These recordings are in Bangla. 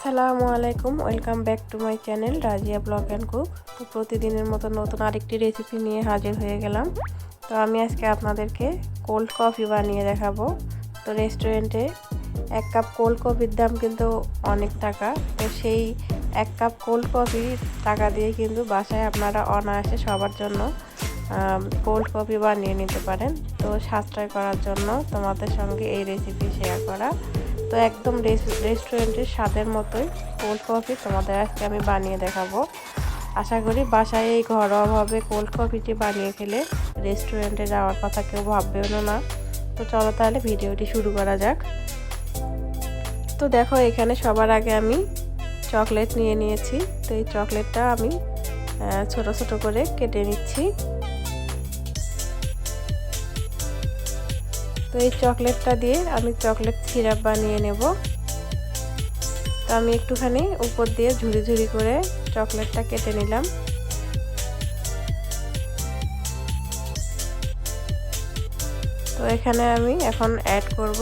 আসসালামু আলাইকুম, welcome back to my channel Razia blog and cook. তো প্রতিদিনের মতো নতুন আরেকটি রেসিপি নিয়ে হাজির হয়ে গেলাম। তো আমি আজকে আপনাদেরকে কোল্ড কফি বানিয়ে দেখাবো। তো রেস্টুরেন্টে এক কাপ কোল্ড কফির দাম কিন্তু অনেক টাকা। তো সেই এক কাপ কোল্ড কফি টাকা দিয়ে কিন্তু বাসায় আপনারা অনায়াসে সবার জন্য কোল্ড কফি বানিয়ে নিতে পারেন। তো সাশ্রয় করার জন্য তোমাদের সঙ্গে এই রেসিপি শেয়ার করা। তো একদম রেস্টুরেন্টের স্বাদের মতোই। কোল্ড কফি তোমাদের আজকে আমি বানিয়ে দেখাবো। আশা করি বাসায় এই ঘরোয়াভাবে কোল্ড কফিটি বানিয়ে খেলে রেস্টুরেন্টে যাওয়ার কথা কেউ ভাববেও না। তো চলো তাহলে ভিডিওটি শুরু করা যাক। তো দেখো, এখানে সবার আগে আমি চকলেট নিয়ে নিয়েছি। তো এই চকলেটটা আমি ছোট ছোট করে কেটে নিচ্ছি। তো এই চকলেটটা দিয়ে আমি চকলেট সিরাপ বানিয়ে নেব। তো আমি একটুখানি উপর দিয়ে ঝুড়ি ঝুড়ি করে চকলেটটা কেটে নিলাম। তো এখানে আমি এখন অ্যাড করব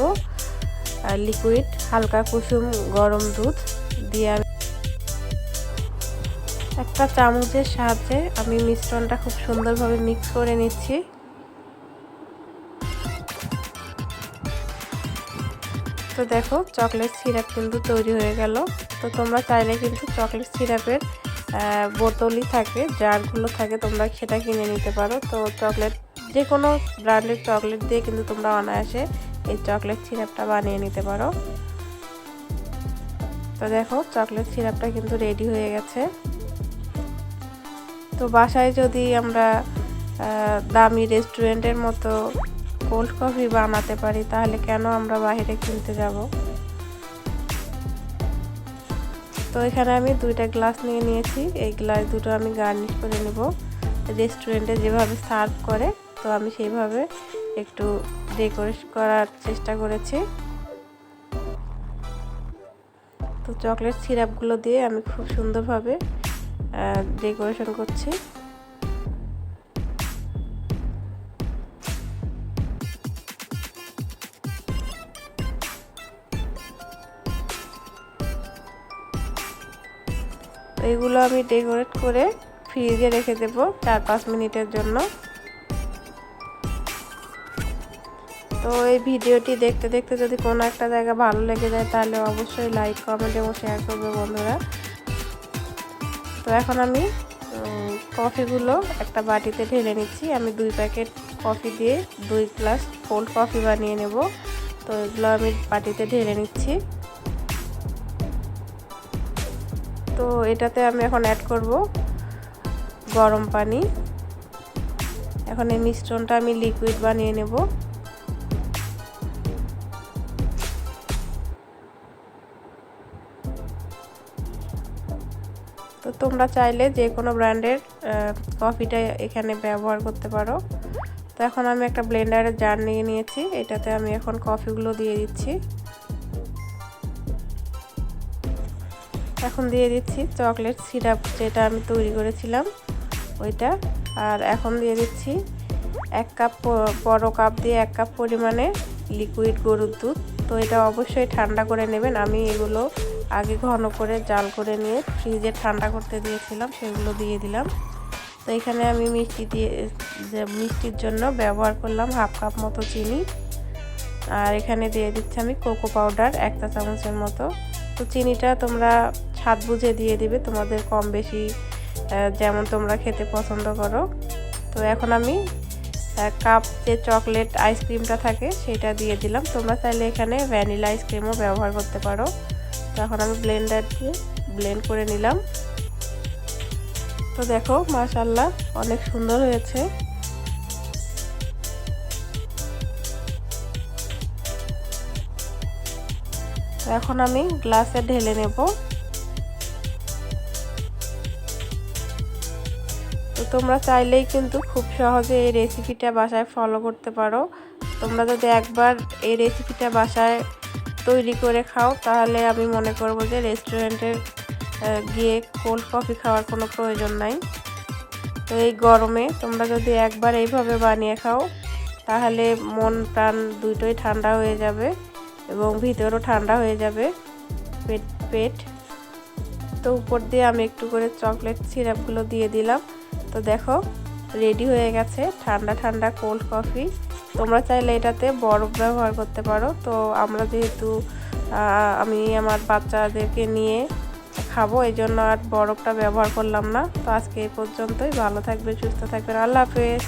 লিকুইড হালকা কুসুম গরম দুধ দিয়ে আমি একটা চামচের সাহায্যে আমি মিশ্রণটা খুব সুন্দরভাবে মিক্স করে নিচ্ছি। তো দেখো চকলেট সিরাপ কিন্তু তৈরি হয়ে গেল। তো তোমরা চাইলে কিন্তু চকলেট সিরাপের বোতলই থাকে, জারগুলো থাকে, তোমরা সেটা কিনে নিতে পারো। তো চকলেট যে কোনো ব্র্যান্ডের চকলেট দিয়ে কিন্তু তোমরা অনায়াসে এই চকলেট সিরাপটা বানিয়ে নিতে পারো। তো দেখো চকলেট সিরাপটা কিন্তু রেডি হয়ে গেছে। তো বাসায় যদি আমরা দামি রেস্টুরেন্টের মতো কোল্ড কফি বানাতে পারি, তাহলে কেন আমরা বাইরে কিনতে যাব? তো এখানে আমি দুইটা গ্লাস নিয়ে নিয়েছি, এই গ্লাস দুটো আমি গার্নিশ করে নেব। রেস্টুরেন্টে যেভাবে সার্ভ করে, তো আমি সেইভাবে একটু ডেকোরেট করার চেষ্টা করেছি। তো চকলেট সিরাপগুলো দিয়ে আমি খুব সুন্দরভাবে ডেকোরেশন করছি। তো এগুলো আমি ডেকোরেট করে ফ্রিজে রেখে দেব চার পাঁচ মিনিটের জন্য। তো এই ভিডিওটি দেখতে দেখতে যদি কোনো একটা জায়গা ভালো লেগে যায়, তাহলে অবশ্যই লাইক কমেন্ট এবং শেয়ার করবে বন্ধুরা। তো এখন আমি কফিগুলো একটা বাটিতে ঢেলে নিচ্ছি। আমি দুই প্যাকেট কফি দিয়ে দুই গ্লাস কোল্ড কফি বানিয়ে নেব। তো এগুলো আমি বাটিতে ঢেলে নিচ্ছি। তো এটাতে আমি এখন অ্যাড করব গরম পানি। এখন এই মিশ্রণটা আমি লিকুইড বানিয়ে নেব। তো তোমরা চাইলে যে কোনো ব্র্যান্ডের কফিটা এখানে ব্যবহার করতে পারো। তো এখন আমি একটা ব্লেন্ডারের জার নিয়ে নিয়েছি। এটাতে আমি এখন কফিগুলো দিয়ে দিচ্ছি। এখন দিয়ে দিচ্ছি চকলেট সিরাপ যেটা আমি তৈরি করেছিলাম, ওইটা। আর এখন দিয়ে দিচ্ছি এক কাপ বড় কাপ দিয়ে এক কাপ পরিমাণে লিকুইড গরুর দুধ। তো এটা অবশ্যই ঠান্ডা করে নেবেন। আমি এগুলো আগে ঘন করে জাল করে নিয়ে ফ্রিজে ঠান্ডা করতে দিয়েছিলাম, সেগুলো দিয়ে দিলাম। তো এখানে আমি মিষ্টি দিয়ে, যে মিষ্টির জন্য ব্যবহার করলাম হাফ কাপ মতো চিনি। আর এখানে দিয়ে দিচ্ছি আমি কোকো পাউডার একটা চামচের মতো। তো চিনিটা তোমরা স্বাদ বুঝে দিয়ে দিবে, তোমাদের কম বেশি যেমন তোমরা খেতে পছন্দ করো। তো এখন আমি কাপ যে চকলেট আইসক্রিমটা থাকে, সেটা দিয়ে দিলাম। তোমরা চাইলে এখানে ভ্যানিলা আইসক্রিমও ব্যবহার করতে পারো। তো এখন আমি ব্লেন্ডার দিয়ে ব্লেন্ড করে নিলাম। তো দেখো মাশাল্লাহ অনেক সুন্দর হয়েছে। এখন আমি গ্লাসে ঢেলে নেব। তোমরা চাইলেই কিন্তু খুব সহজে এই রেসিপিটা বাসায় ফলো করতে পারো। তোমরা যদি একবার এই রেসিপিটা বাসায় তৈরি করে খাও, তাহলে আমি মনে করব যে রেস্টুরেন্টের গিয়ে কোল্ড কফি খাওয়ার কোনো প্রয়োজন নাই। তো এই গরমে তোমরা যদি একবার এইভাবে বানিয়ে খাও, তাহলে মন প্রাণ দুটোই ঠান্ডা হয়ে যাবে এবং ভিতরও ঠান্ডা হয়ে যাবে পেট পেট। তো উপর দিয়ে আমি একটু করে চকলেট সিরাপগুলো দিয়ে দিলাম। তো দেখো রেডি হয়ে গেছে। ঠান্ডা ঠান্ডা কোল্ড কফি তোমরা চাইলে এটাতে বরফ ব্যবহার করতে পারো। তো আমরা যেহেতু আমি আমার বাচ্চাদেরকে নিয়ে খাব, এই জন্য আর বরফটা ব্যবহার করলাম না। তো আজকে এই পর্যন্তই। ভালো থাকবে, সুস্থ থাকবে। আল্লাহ হাফেজ।